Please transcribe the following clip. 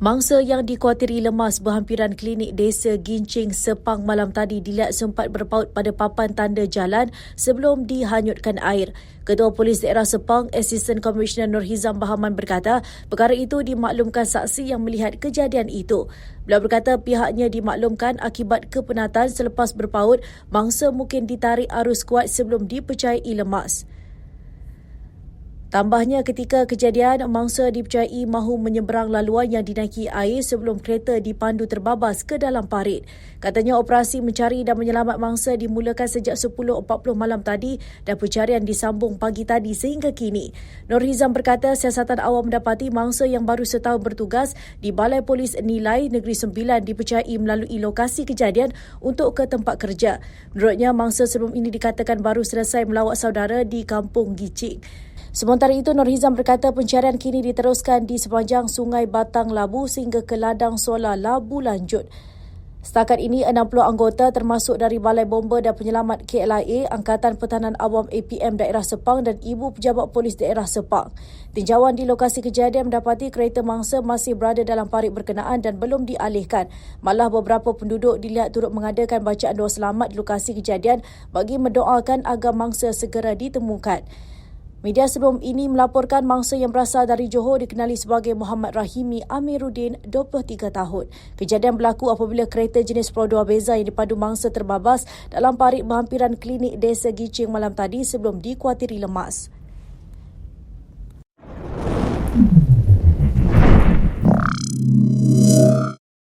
Mangsa yang dikuatiri lemas berhampiran klinik desa Gincing Sepang malam tadi dilihat sempat berpaut pada papan tanda jalan sebelum dihanyutkan air. Ketua Polis Daerah Sepang, Assistant Commissioner Nur Hizam Bahaman berkata, perkara itu dimaklumkan saksi yang melihat kejadian itu. Beliau berkata pihaknya dimaklumkan akibat kepenatan selepas berpaut, mangsa mungkin ditarik arus kuat sebelum dipercayai lemas. Tambahnya ketika kejadian, mangsa dipercayai mahu menyeberang laluan yang dinaiki air sebelum kereta dipandu terbabas ke dalam parit. Katanya operasi mencari dan menyelamat mangsa dimulakan sejak 10.40 malam tadi dan pencarian disambung pagi tadi sehingga kini. Nur Hizam berkata siasatan awam mendapati mangsa yang baru setahun bertugas di Balai Polis Nilai Negeri Sembilan dipercayai melalui lokasi kejadian untuk ke tempat kerja. Menurutnya, mangsa sebelum ini dikatakan baru selesai melawat saudara di Kampung Gicing. Sementara itu, Nur Hizam berkata pencarian kini diteruskan di sepanjang Sungai Batang Labu sehingga ke ladang solar Labu Lanjut. Setakat ini, 60 anggota termasuk dari Balai Bomba dan Penyelamat KLIA, Angkatan Pertahanan Awam APM Daerah Sepang dan Ibu Pejabat Polis Daerah Sepang. Tinjauan di lokasi kejadian mendapati kereta mangsa masih berada dalam parit berkenaan dan belum dialihkan. Malah beberapa penduduk dilihat turut mengadakan bacaan doa selamat di lokasi kejadian bagi mendoakan agar mangsa segera ditemukan. Media sebelum ini melaporkan mangsa yang berasal dari Johor dikenali sebagai Muhammad Rahimi Amiruddin, 23 tahun. Kejadian berlaku apabila kereta jenis Pro 2 Beza yang dipadu mangsa terbabas dalam parit berhampiran klinik Desa Gicing malam tadi sebelum dikuatiri lemas.